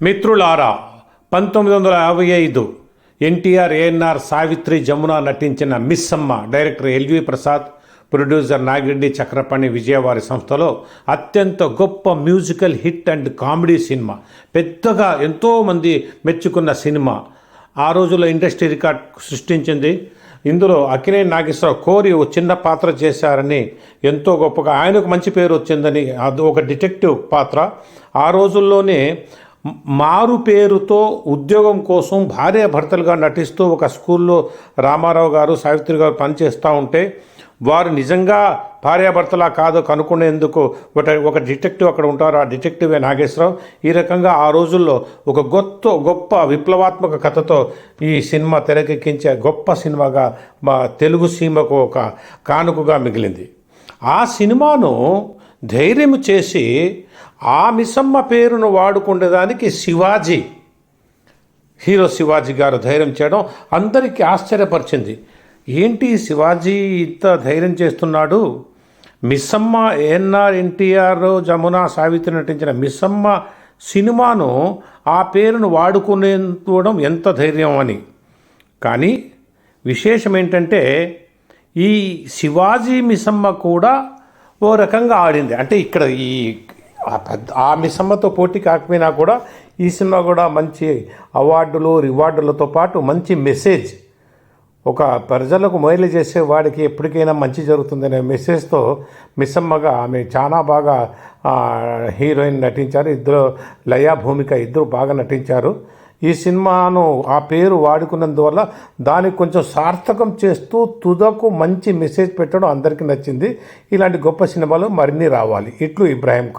మిత్రులారా పంతొమ్మిది వందల యాభై ఐదు ఎన్టీఆర్ ఏఎన్ఆర్ సావిత్రి జమున నటించిన Missamma director LV Prasad producer Nagireddy Chakrapani విజయవారి సంస్థలో అత్యంత గొప్ప musical hit and comedy cinema పెద్దగా ఎంతోమంది మెచ్చుకున్న సినిమా. ఆ రోజుల్లో ఇండస్ట్రీ రికార్డ్ సృష్టించింది. ఇందులో అకినే నాగేశ్వరరావు కోరి ఓ చిన్న పాత్ర చేశారని ఎంతో గొప్పగా ఆయనకు మంచి పేరు వచ్చిందని అది ఒక డిటెక్టివ్ పాత్ర. ఆ రోజుల్లోనే మారు పేరుతో ఉద్యోగం కోసం భార్య భర్తలుగా నటిస్తూ ఒక స్కూల్లో రామారావు గారు సావిత్రి గారు పనిచేస్తూ ఉంటే వారు నిజంగా భార్యాభర్తలా కాదు కనుక్కునేందుకు ఒక ఒక డిటెక్టివ్ అక్కడ ఉంటారు. ఆ డిటెక్టివే నాగేశ్వరరావు. ఈ రకంగా ఆ రోజుల్లో ఒక గొప్ప గొప్ప విప్లవాత్మక కథతో ఈ సినిమా తెరకెక్కించే గొప్ప సినిమాగా మా తెలుగు సీమకు ఒక కానుకగా మిగిలింది. ఆ సినిమాను ధైర్యం చేసి ఆ మిసమ్మ పేరును వాడుకునేదానికి శివాజీ. హీరో శివాజీ గారు ధైర్యం చేయడం అందరికీ ఆశ్చర్యపరిచింది. ఏంటి శివాజీ ఇంత ధైర్యం చేస్తున్నాడు? మిస్సమ్మ ఏఎన్ఆర్ ఎన్టీఆర్ జమున సావిత్రి నటించిన మిస్సమ్మ సినిమాను ఆ పేరును వాడుకునేవడం ఎంత ధైర్యం అని. కానీ విశేషం ఏంటంటే ఈ శివాజీ మిసమ్మ కూడా ఓ రకంగా ఆడింది. అంటే ఇక్కడ ఈ ఆ పెద్ద ఆ మిసమ్మతో పోటీ కాకపోయినా కూడా ఈ సినిమా కూడా మంచి అవార్డులు రివార్డులతో పాటు మంచి మెసేజ్. ఒక ప్రజలకు మైలు చేసే వాడికి ఎప్పటికైనా మంచి జరుగుతుందనే మెసేజ్తో మిస్సమ్మగా ఆమె చాలా బాగా హీరోయిన్ నటించారు. ఇద్దరు లయా భూమిక ఇద్దరు బాగా నటించారు. ఈ సినిమాను ఆ పేరు వాడుకున్నందువల్ల దానికి కొంచెం సార్థకం చేస్తూ తుదకు మంచి మెసేజ్ పెట్టడం అందరికీ నచ్చింది. ఇలాంటి గొప్ప సినిమాలు మరిన్ని రావాలి. ఇట్లు ఇబ్రాహీం